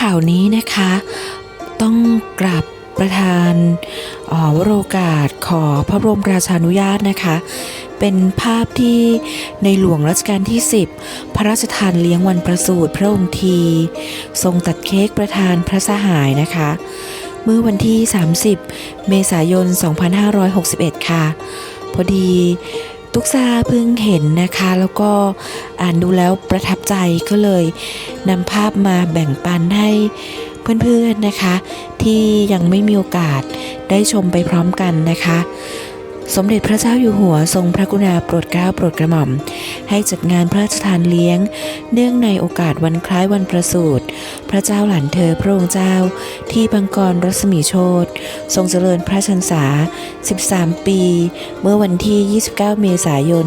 ข่าวนี้นะคะ ต้องกราบประธานออวโรกาสขอพระบรมราชานุญาตนะคะ เป็นภาพที่ในหลวงรัชกาลที่ 10 พระราชทานเลี้ยงวันประสูติพระองค์ที ทรงตัดเค้กประธานพระสหายนะคะ เมื่อวันที่ 30 เมษายน 2561 ค่ะ พอดี ตุกซาเพิ่งเห็นนะคะ แล้วก็อ่านดูแล้วประทับใจก็เลยนำภาพมาแบ่งปันให้เพื่อนๆนะคะ ที่ยังไม่มีโอกาสได้ชมไปพร้อมกันนะคะ สมเด็จพระเจ้าอยู่หัวทรงพระกรุณาโปรดเกล้าโปรดกระหม่อม ให้จัดงานพระราชทานเลี้ยง เนื่องในโอกาสวันคล้ายวันประสูติ พระเจ้าหลานเธอพระองค์เจ้า ที่บังกรรัศมีโชตทรงเจริญพระชนษา 13 ปี เมื่อวันที่ 29 เมษายน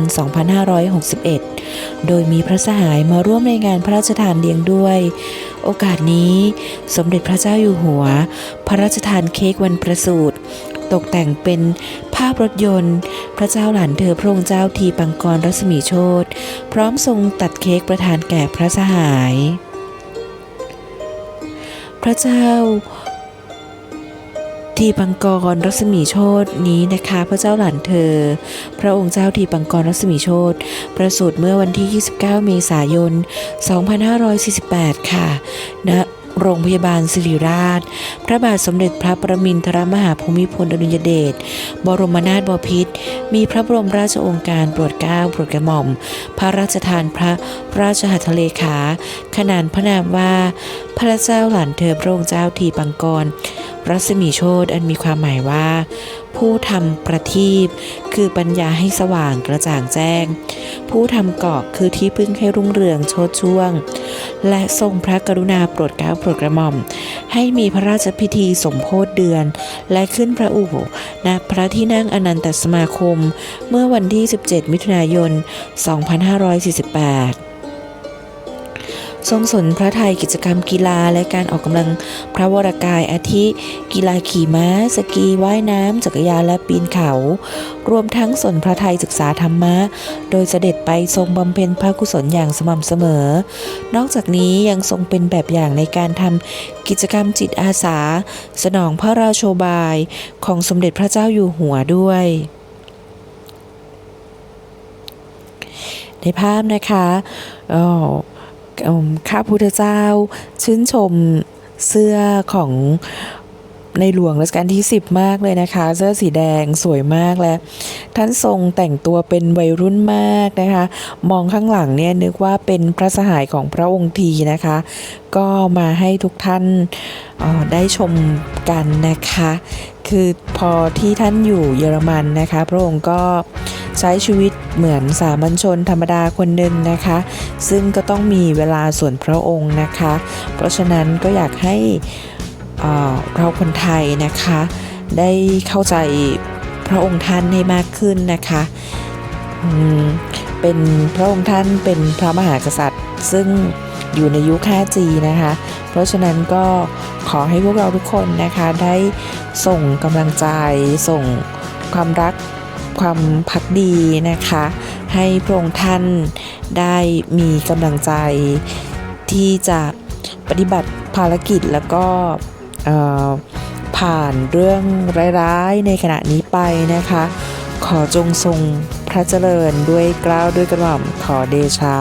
2561 โดยมีพระสหายมาร่วมในงานพระราชทานเลี้ยงด้วย โอกาสนี้สมเด็จพระเจ้าอยู่หัว พระราชทานเค้กวันประสูติตกแต่งเป็นภาพรถยนต์ พระเจ้าหลานเธอพระองค์เจ้าทีปังกรรัศมีโชตพร้อมทรงตัดเค้กประทานแก่พระสหาย พระเจ้าทีปังกรรัศมีโชตนี้นะคะ พระเจ้าหลานเธอ พระองค์เจ้าทีปังกรรัศมีโชตประสูติเมื่อวันที่ 29 เมษายน 2548 ค่ะณ โรงพยาบาลศิริราช พระบาทสมเด็จพระประมินทรมหาภูมิพลอดุลยเดช บรมนาถบพิตร มีพระบรมราชโองการโปรดเกล้าโปรดกระหม่อม พระราชทานพระราชหัตถเลขา ขนานพระนามว่า พระเจ้าหลานเธอพระองค์เจ้าทีปังกร รัศมีโชตอันมีความหมายว่า ผู้ทำประทีปคือปัญญาให้สว่างกระจ่างแจ้ง ผู้ทำเกาะคือที่พึ่งให้รุ่งเรืองโชดช่วง และทรงพระกรุณาโปรดเกล้าโปรดกระหม่อม ให้มีพระราชพิธีสมโพธิเดือน และขึ้นพระอู่ณพระที่นั่งอนันตสมาคม เมื่อวันที่ 17 มิถุนายน 2548 ทรงสนพระไทยกิจกรรมกีฬาและการออกกำลังพระวรกายอาทิ กีฬาขี่ม้า สกีว่ายน้ำจักรยานและปีนเขา รวมทั้งสนพระไทยศึกษาธรรมะ โดยเสด็จไปทรงบำเพ็ญพระกุศลอย่างสม่ำเสมอ นอกจากนี้ยังทรงเป็นแบบอย่างในการทำกิจกรรมจิตอาสา สนองพระราโชบายของสมเด็จพระเจ้าอยู่หัวด้วยในภาพนะคะอ่อ ข้าพุทธเจ้าชื่นชมเสื้อของในหลวงรัชกาลที่ 10 มากเลยนะคะ เสื้อสีแดงสวยมากและท่านทรงแต่งตัวเป็นวัยรุ่นมากนะคะ มองข้างหลังเนี่ยนึกว่าเป็นพระสหายของพระองค์ทีนะคะ ก็มาให้ทุกท่านออได้ชมกันนะคะ คือพอที่ท่านอยู่เยอรมันนะคะ พระองค์ก็ ใช้ชีวิตเหมือนสามัญชนธรรมดาคนหนึ่งนะคะ ซึ่งก็ต้องมีเวลาส่วนพระองค์นะคะ เพราะฉะนั้นก็อยากให้เราคนไทยนะคะ ได้เข้าใจพระองค์ท่านให้มากขึ้นนะคะเป็นพระองค์ท่านเป็นพระมหากษัตริย์ ซึ่งอยู่ในยุค 5G นะคะ เพราะฉะนั้นก็ขอให้พวกเราทุกคนนะคะได้ส่งกำลังใจส่งความรัก ความพักดีนะคะ ให้พระองค์ท่านได้มีกำลังใจที่จะปฏิบัติภารกิจแล้วก็ผ่านเรื่องร้ายๆในขณะนี้ไปนะคะ ขอจงทรงพระเจริญด้วยเกล้าวด้วยกระหม่อมขอเดชะ